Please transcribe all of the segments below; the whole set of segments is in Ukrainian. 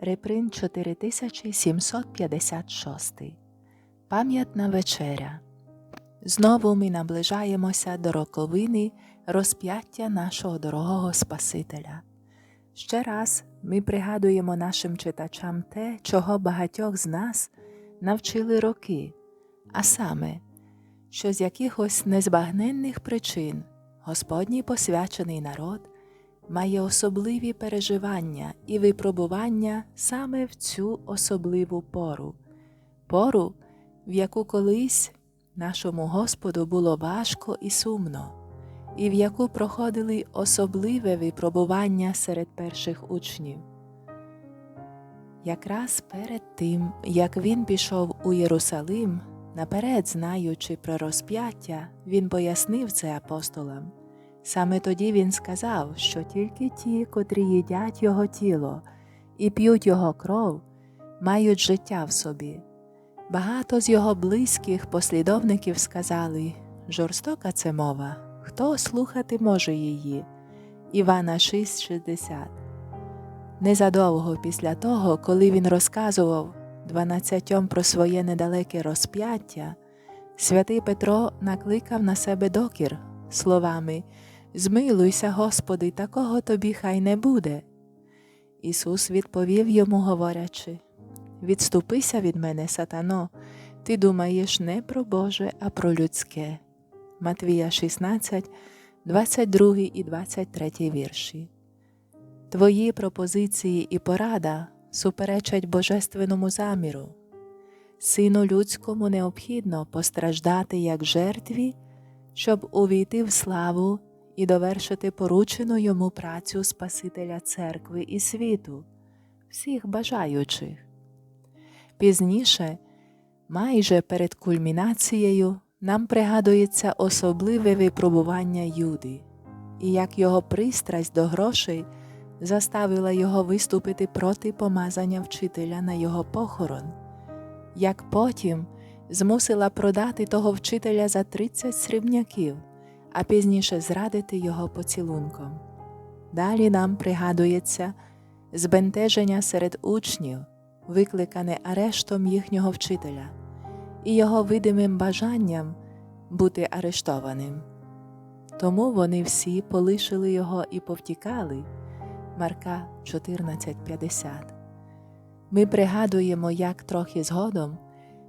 Реприн 4756. Пам'ятна вечеря. Знову ми наближаємося до роковини розп'яття нашого дорогого Спасителя. Ще раз ми пригадуємо нашим читачам те, чого багатьох з нас навчили роки, а саме, що з якихось незбагненних причин Господній посвячений народ має особливі переживання і випробування саме в цю особливу пору, пору, в яку колись нашому Господу було важко і сумно, і в яку проходили особливе випробування серед перших учнів. Якраз перед тим, як він пішов у Єрусалим, наперед знаючи про розп'яття, він пояснив це апостолам. Саме тоді він сказав, що тільки ті, котрі їдять його тіло і п'ють його кров, мають життя в собі. Багато з його близьких послідовників сказали жорстока це мова, хто слухати може її. Івана 6,60 Незадовго після того, коли він розказував дванадцятьом про своє недалеке розп'яття, святий Петро накликав на себе докір словами Змилуйся, Господи, такого тобі хай не буде. Ісус відповів йому, говорячи Відступися від мене, сатано, ти думаєш не про Боже, а про людське. Матвія 16, 22 і 23 вірші. Твої пропозиції і порада суперечать божественному заміру. Сину людському необхідно постраждати як жертві, щоб увійти в славу і довершити поручену йому працю Спасителя церкви і світу, всіх бажаючих. Пізніше, майже перед кульмінацією, нам пригадується особливе випробування Юди, і як його пристрасть до грошей заставила його виступити проти помазання вчителя на його похорон, як потім змусила продати того вчителя за 30 срібняків, а пізніше зрадити його поцілунком. Далі нам пригадується збентеження серед учнів, викликане арештом їхнього вчителя і його видимим бажанням бути арештованим. Тому вони всі полишили його і повтікали. Марка 14:50. Ми пригадуємо, як трохи згодом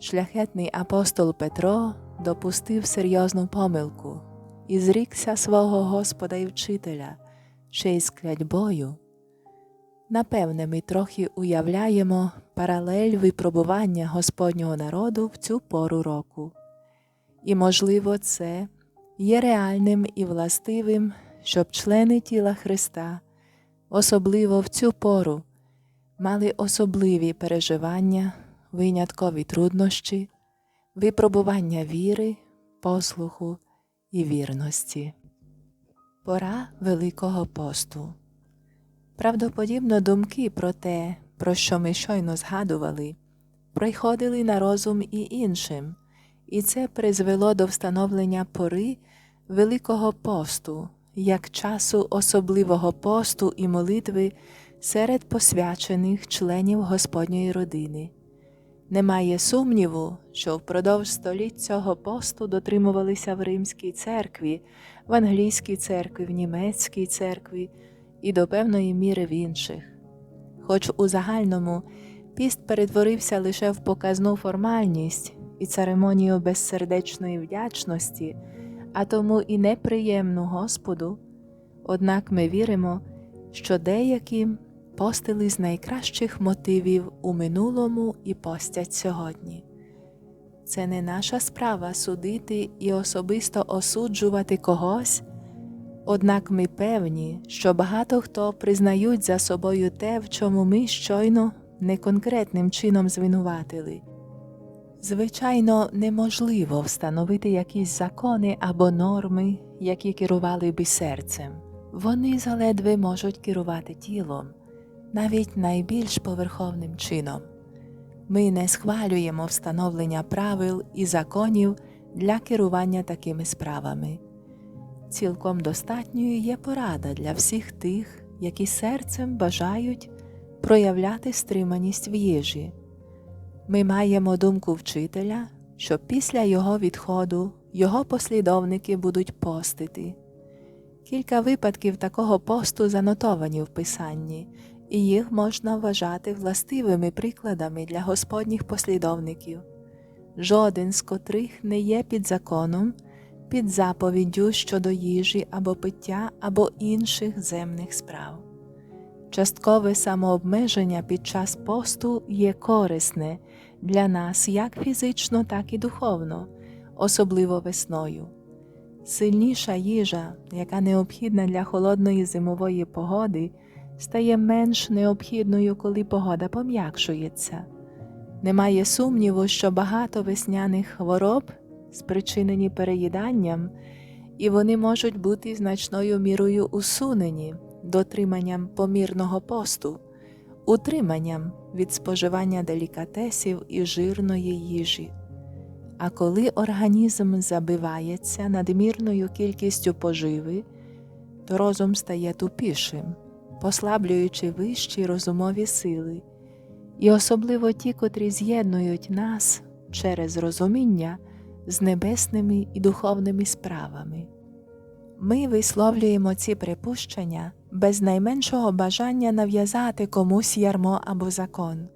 шляхетний апостол Петро допустив серйозну помилку і зрікся свого Господа і вчителя, ще й з клятьбою. Напевне, ми трохи уявляємо паралель випробування Господнього народу в цю пору року. І, можливо, це є реальним і властивим, щоб члени тіла Христа, особливо в цю пору, мали особливі переживання, виняткові труднощі, випробування віри, послуху і вірності. Пора Великого посту. Правдоподібно думки про те, про що ми щойно згадували, приходили на розум і іншим, і це призвело до встановлення пори Великого посту як часу особливого посту і молитви серед посвячених членів Господньої родини. Немає сумніву, що впродовж століть цього посту дотримувалися в Римській церкві, в англійській церкві, в німецькій церкві і до певної міри в інших. Хоч у загальному піст перетворився лише в показну формальність і церемонію безсердечної вдячності, а тому і неприємну Господу, однак ми віримо, що деяким постили з найкращих мотивів у минулому і постять сьогодні. Це не наша справа судити і особисто осуджувати когось, однак ми певні, що багато хто признають за собою те, в чому ми щойно не конкретним чином звинуватили. Звичайно, неможливо встановити якісь закони або норми, які керували би серцем. Вони заледве можуть керувати тілом, навіть найбільш поверховним чином. Ми не схвалюємо встановлення правил і законів для керування такими справами. Цілком достатньою є порада для всіх тих, які серцем бажають проявляти стриманість в їжі. Ми маємо думку вчителя, що після його відходу його послідовники будуть постити. Кілька випадків такого посту занотовані в Писанні, і їх можна вважати властивими прикладами для Господніх послідовників, жоден з котрих не є під законом, під заповіддю щодо їжі або пиття або інших земних справ. Часткове самообмеження під час посту є корисне для нас як фізично, так і духовно, особливо весною. Сильніша їжа, яка необхідна для холодної зимової погоди, стає менш необхідною, коли погода пом'якшується. Немає сумніву, що багато весняних хвороб спричинені переїданням, і вони можуть бути значною мірою усунені дотриманням помірного посту, утриманням від споживання делікатесів і жирної їжі. А коли організм забивається надмірною кількістю поживи, то розум стає тупішим, послаблюючи вищі розумові сили, і особливо ті, котрі з'єднують нас через розуміння з небесними і духовними справами. Ми висловлюємо ці припущення без найменшого бажання нав'язати комусь ярмо або закон,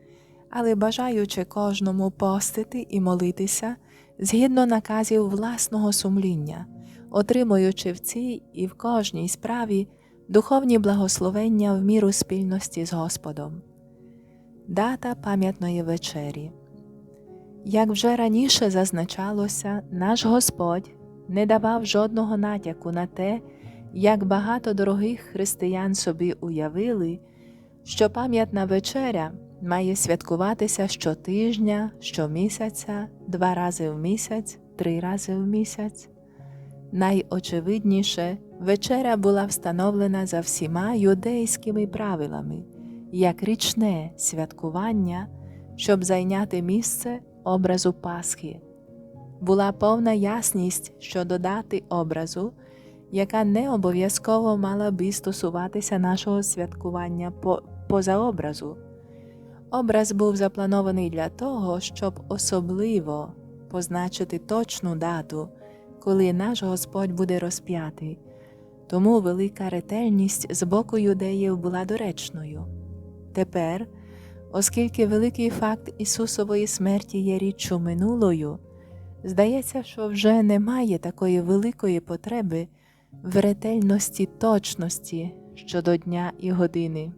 але бажаючи кожному постити і молитися згідно наказів власного сумління, отримуючи в цій і в кожній справі духовні благословення в міру спільності з Господом. Дата пам'ятної вечері. Як вже раніше зазначалося, наш Господь не давав жодного натяку на те, як багато дорогих християн собі уявили, що пам'ятна вечеря має святкуватися щотижня, щомісяця, два рази в місяць, три рази в місяць. Найочевидніше, вечеря була встановлена за всіма юдейськими правилами, як річне святкування, щоб зайняти місце образу Пасхи. Була повна ясність щодо дати образу, яка не обов'язково мала би стосуватися нашого святкування по, поза образу. Образ був запланований для того, щоб особливо позначити точну дату, коли наш Господь буде розп'ятий, тому велика ретельність з боку юдеїв була доречною. Тепер, оскільки великий факт Ісусової смерті є річчю минулою, здається, що вже немає такої великої потреби в ретельності точності щодо дня і години.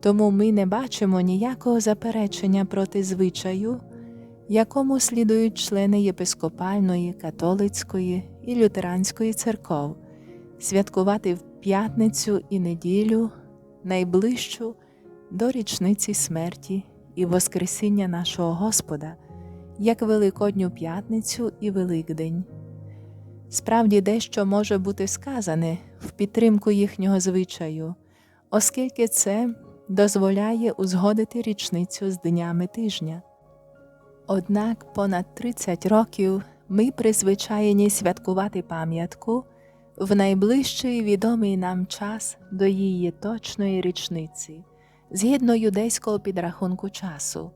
Тому ми не бачимо ніякого заперечення проти звичаю, якому слідують члени єпископальної, католицької і лютеранської церков, святкувати в п'ятницю і неділю найближчу до річниці смерті і Воскресіння нашого Господа, як Великодню п'ятницю і Великдень. Справді дещо може бути сказане в підтримку їхнього звичаю, оскільки це дозволяє узгодити річницю з днями тижня. Однак понад 30 років ми призвичаєні святкувати пам'ятку в найближчий відомий нам час до її точної річниці, згідно юдейського підрахунку часу,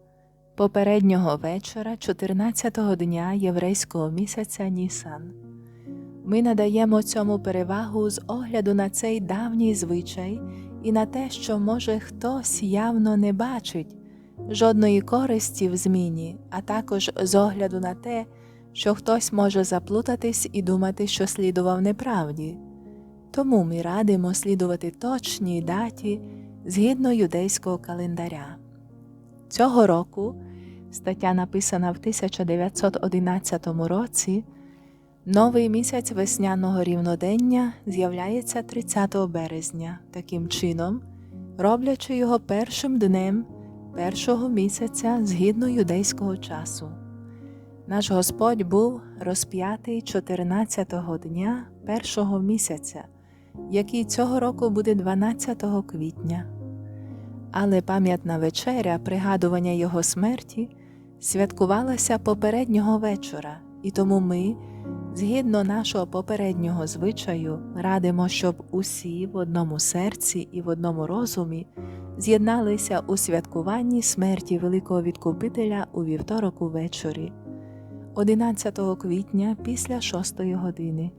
попереднього вечора 14-го дня єврейського місяця Нісан. Ми надаємо цьому перевагу з огляду на цей давній звичай і на те, що, може, хтось явно не бачить жодної користі в зміні, а також з огляду на те, що хтось може заплутатись і думати, що слідував неправді. Тому ми радимо слідувати точній даті згідно юдейського календаря. Цього року стаття написана в 1911 році. Новий місяць весняного рівнодення з'являється 30 березня, таким чином, роблячи його першим днем першого місяця згідно юдейського часу. Наш Господь був розп'ятий 14-го дня першого місяця, який цього року буде 12 квітня. Але пам'ятна вечеря пригадування Його смерті святкувалася попереднього вечора, і тому ми. Згідно нашого попереднього звичаю, радимо, щоб усі в одному серці і в одному розумі з'єдналися у святкуванні смерті Великого Відкупителя у вівторок увечері, 11 квітня після 6 години.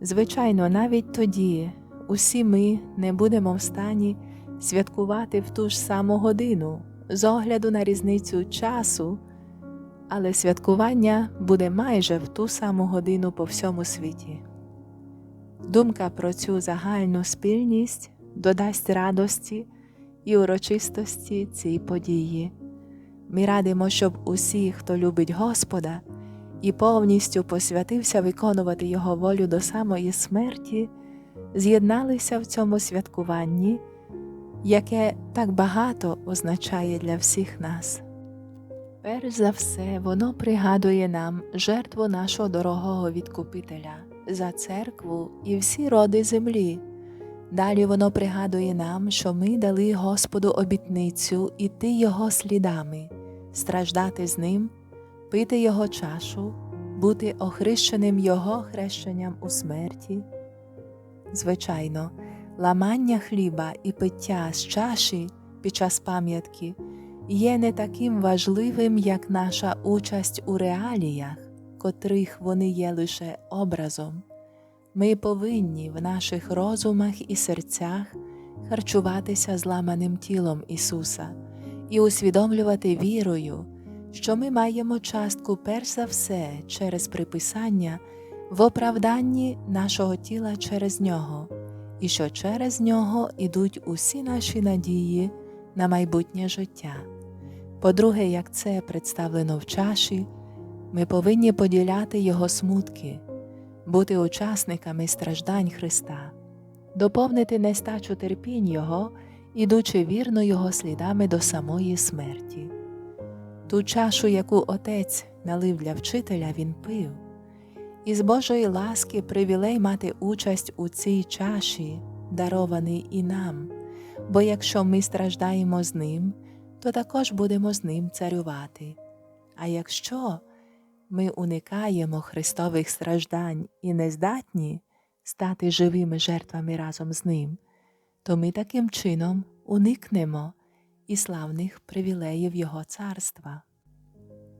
Звичайно, навіть тоді усі ми не будемо в стані святкувати в ту ж саму годину з огляду на різницю часу, але святкування буде майже в ту саму годину по всьому світі. Думка про цю загальну спільність додасть радості і урочистості цій події. Ми радимо, щоб усі, хто любить Господа і повністю посвятився виконувати Його волю до самої смерті, з'єдналися в цьому святкуванні, яке так багато означає для всіх нас. Перш за все, воно пригадує нам жертву нашого дорогого відкупителя за церкву і всі роди землі. Далі воно пригадує нам, що ми дали Господу обітницю іти Його слідами, страждати з Ним, пити Його чашу, бути охрещеним Його хрещенням у смерті. Звичайно, ламання хліба і пиття з чаші під час пам'ятки є не таким важливим, як наша участь у реаліях, котрих вони є лише образом. Ми повинні в наших розумах і серцях харчуватися зламаним тілом Ісуса і усвідомлювати вірою, що ми маємо частку перш за все через приписання в оправданні нашого тіла через Нього, і що через Нього ідуть усі наші надії на майбутнє життя. По-друге, як це представлено в чаші, ми повинні поділяти Його смутки бути учасниками страждань Христа, доповнити нестачу терпінь Його, ідучи вірно Його слідами до самої смерті. Ту чашу, яку Отець налив для вчителя, він пив, і з Божої ласки привілей мати участь у цій чаші, дарований і нам, бо якщо ми страждаємо з ним, то також будемо з ним царювати. А якщо ми уникаємо Христових страждань і не здатні стати живими жертвами разом з Ним, то ми таким чином уникнемо і славних привілеїв Його царства.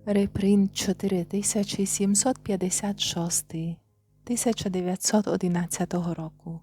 Репринт 4756 1911 року